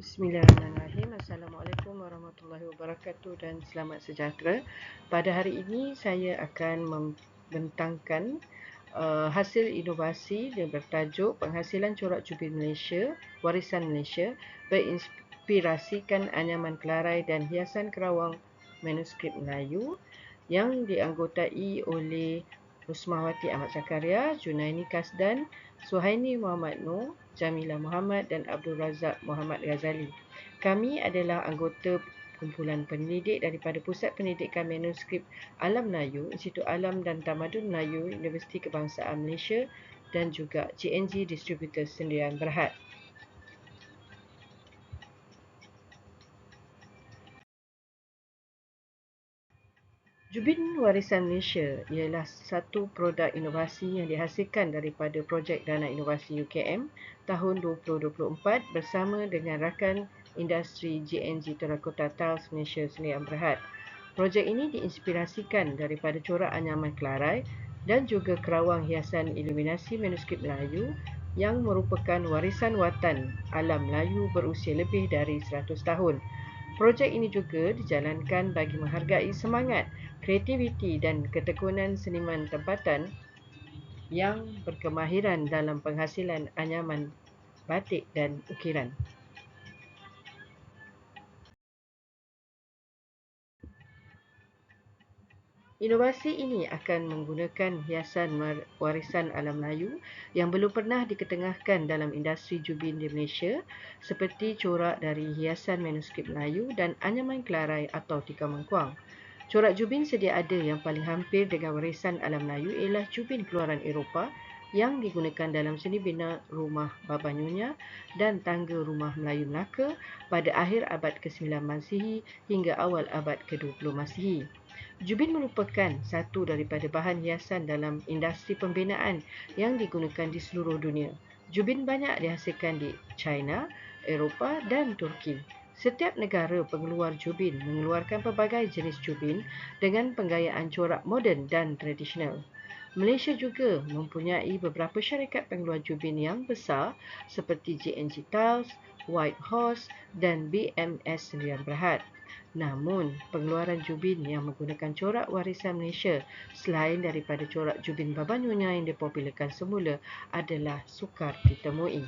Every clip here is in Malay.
Bismillahirrahmanirrahim. Assalamualaikum warahmatullahi wabarakatuh dan selamat sejahtera. Pada hari ini saya akan membentangkan uh, hasil inovasi yang bertajuk Penghasilan Corak Jubin Malaysia, Warisan Malaysia berinspirasikan anyaman kelarai dan hiasan kerawang manuskrip Melayu yang dianggotai oleh Rusmawati Ahmad Zakaria, Junaini Kasdan, Suhaini Muhammad Noor, Jamila Muhammad dan Abdul Razak Muhammad Ghazali. Kami adalah anggota kumpulan pendidik daripada Pusat Pendidikan Manuskrip Alam Melayu, Institut Alam dan Tamadun Melayu, Universiti Kebangsaan Malaysia dan juga CNG Distributor Sendirian Berhad. Jubin Warisan Malaysia ialah satu produk inovasi yang dihasilkan daripada projek Dana Inovasi UKM tahun 2024 bersama dengan rakan industri JNG Terakota Tiles Malaysia Sdn Berhad. Projek ini diinspirasikan daripada corak anyaman kelarai dan juga kerawang hiasan iluminasi manuskrip Melayu yang merupakan warisan watan alam Melayu berusia lebih dari 100 tahun. Projek ini juga dijalankan bagi menghargai semangat kreativiti dan ketekunan seniman tempatan yang berkemahiran dalam penghasilan anyaman batik dan ukiran. Inovasi ini akan menggunakan hiasan warisan alam Melayu yang belum pernah diketengahkan dalam industri jubin di Malaysia seperti corak dari hiasan manuskrip Melayu dan anyaman kelarai atau tikar mengkuang. Corak jubin sedia ada yang paling hampir dengan warisan alam Melayu ialah jubin keluaran Eropah yang digunakan dalam seni bina rumah Baba Nyonya dan tangga rumah Melayu Melaka pada akhir abad ke-9 Masihi hingga awal abad ke-20 Masihi. Jubin merupakan satu daripada bahan hiasan dalam industri pembinaan yang digunakan di seluruh dunia. Jubin banyak dihasilkan di China, Eropah dan Turki. Setiap negara pengeluar jubin mengeluarkan pelbagai jenis jubin dengan penggayaan corak moden dan tradisional. Malaysia juga mempunyai beberapa syarikat pengeluar jubin yang besar seperti JNG Tiles, White Horse dan BMS Sendirian Berhad. Namun, pengeluaran jubin yang menggunakan corak warisan Malaysia selain daripada corak jubin Baba Nyonya yang dipopularkan semula adalah sukar ditemui.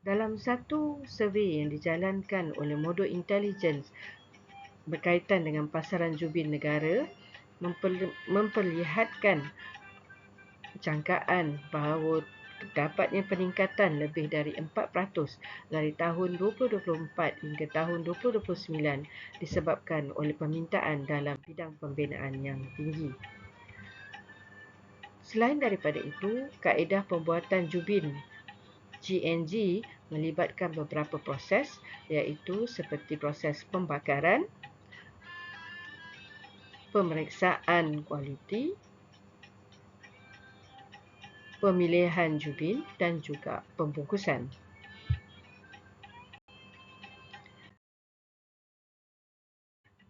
Dalam satu survey yang dijalankan oleh Modo Intelligence berkaitan dengan pasaran jubin negara memperlihatkan jangkaan bahawa terdapatnya peningkatan lebih dari 4% dari tahun 2024 hingga tahun 2029 disebabkan oleh permintaan dalam bidang pembinaan yang tinggi. Selain daripada itu, kaedah pembuatan jubin GNG melibatkan beberapa proses iaitu seperti proses pembakaran, pemeriksaan kualiti, pemilihan jubin dan juga pembungkusan.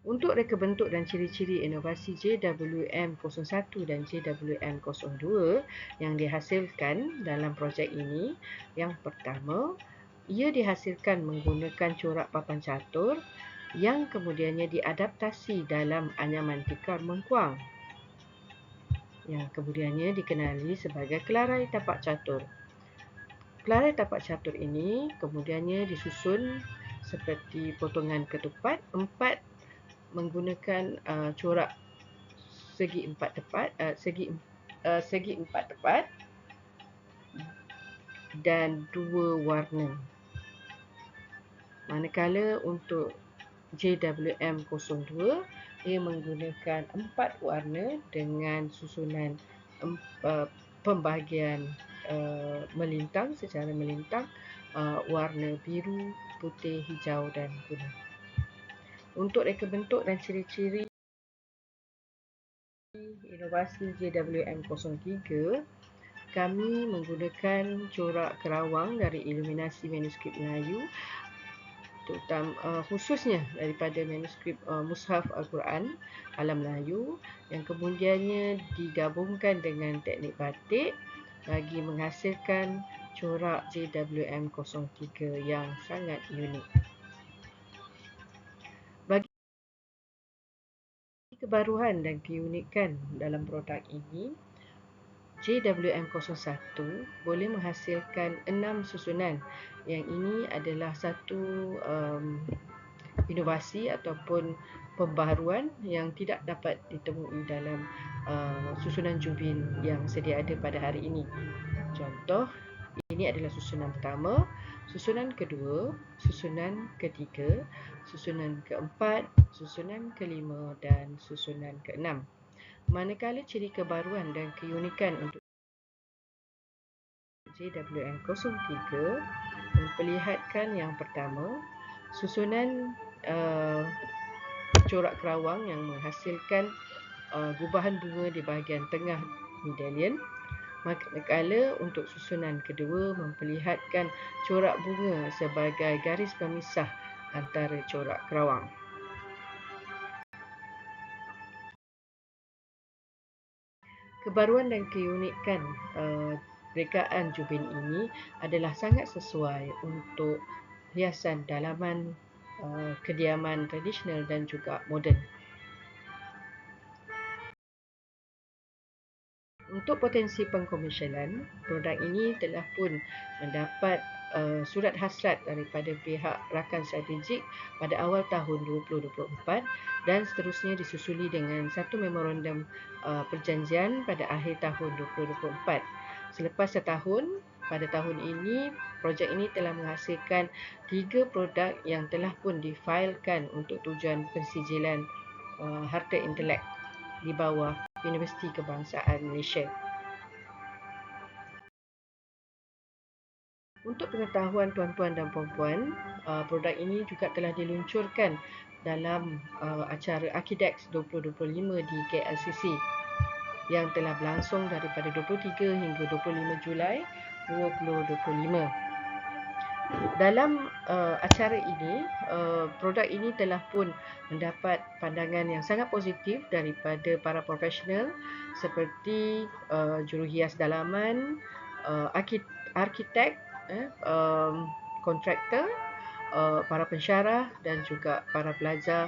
Untuk reka bentuk dan ciri-ciri inovasi JWM01 dan JWM02 yang dihasilkan dalam projek ini, yang pertama, ia dihasilkan menggunakan corak papan catur yang kemudiannya diadaptasi dalam anyaman tikar mengkuang yang kemudiannya dikenali sebagai kelarai tapak catur. Kelarai tapak catur ini kemudiannya disusun seperti potongan ketupat empat menggunakan uh, corak segi empat tepat uh, segi uh, segi empat tepat dan dua warna. Manakala untuk JWM02 ia menggunakan empat warna dengan susunan uh, pembahagian uh, melintang secara melintang uh, warna biru, putih, hijau dan kuning. Untuk reka bentuk dan ciri-ciri inovasi JWM03, kami menggunakan corak kerawang dari iluminasi manuskrip Melayu terutama uh, khususnya daripada manuskrip uh, Mushaf Al-Quran Alam Melayu yang kemudiannya digabungkan dengan teknik batik bagi menghasilkan corak JWM 03 yang sangat unik. Bagi kebaruan dan keunikan dalam produk ini, JWM01 boleh menghasilkan enam susunan yang ini adalah satu um, inovasi ataupun pembaharuan yang tidak dapat ditemui dalam uh, susunan jubin yang sedia ada pada hari ini. Contoh, ini adalah susunan pertama, susunan kedua, susunan ketiga, susunan keempat, susunan kelima dan susunan keenam. Manakala ciri kebaruan dan keunikan untuk JWM03 memperlihatkan yang pertama, susunan uh, corak kerawang yang menghasilkan uh, gubahan bunga di bahagian tengah medallion. Manakala untuk susunan kedua memperlihatkan corak bunga sebagai garis pemisah antara corak kerawang. Kebaruan dan keunikan uh, rekaan jubin ini adalah sangat sesuai untuk hiasan dalaman uh, kediaman tradisional dan juga moden. Untuk potensi pengkomersialan, produk ini telah pun mendapat uh, surat hasrat daripada pihak rakan strategik pada awal tahun 2024 dan seterusnya disusuli dengan satu memorandum uh, perjanjian pada akhir tahun 2024. Selepas setahun, pada tahun ini, projek ini telah menghasilkan tiga produk yang telah pun difailkan untuk tujuan pensijilan uh, harta intelek di bawah Universiti Kebangsaan Malaysia. Untuk pengetahuan tuan-tuan dan puan-puan, uh, produk ini juga telah diluncurkan dalam uh, acara Archidex 2025 di KLCC yang telah berlangsung daripada 23 hingga 25 Julai 2025. Dalam uh, acara ini, uh, produk ini telah pun mendapat pandangan yang sangat positif daripada para profesional seperti uh, juruhias dalaman, uh, arkitek, eh, um, kontraktor, uh, para pensyarah dan juga para pelajar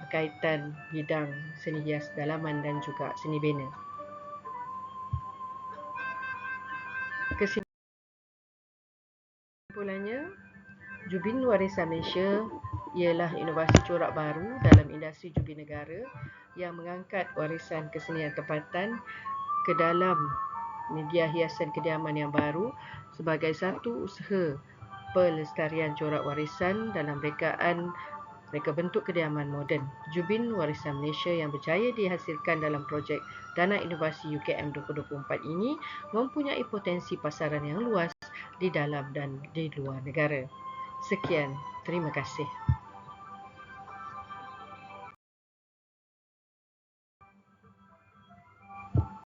berkaitan bidang seni hias dalaman dan juga seni bina. Kesimpulannya, Jubin Warisan Malaysia ialah inovasi corak baru dalam industri jubin negara yang mengangkat warisan kesenian tempatan ke dalam media hiasan kediaman yang baru sebagai satu usaha pelestarian corak warisan dalam rekaan reka bentuk kediaman moden. Jubin Warisan Malaysia yang berjaya dihasilkan dalam projek Dana Inovasi UKM 2024 ini mempunyai potensi pasaran yang luas di dalam dan di luar negara. Sekian, terima kasih.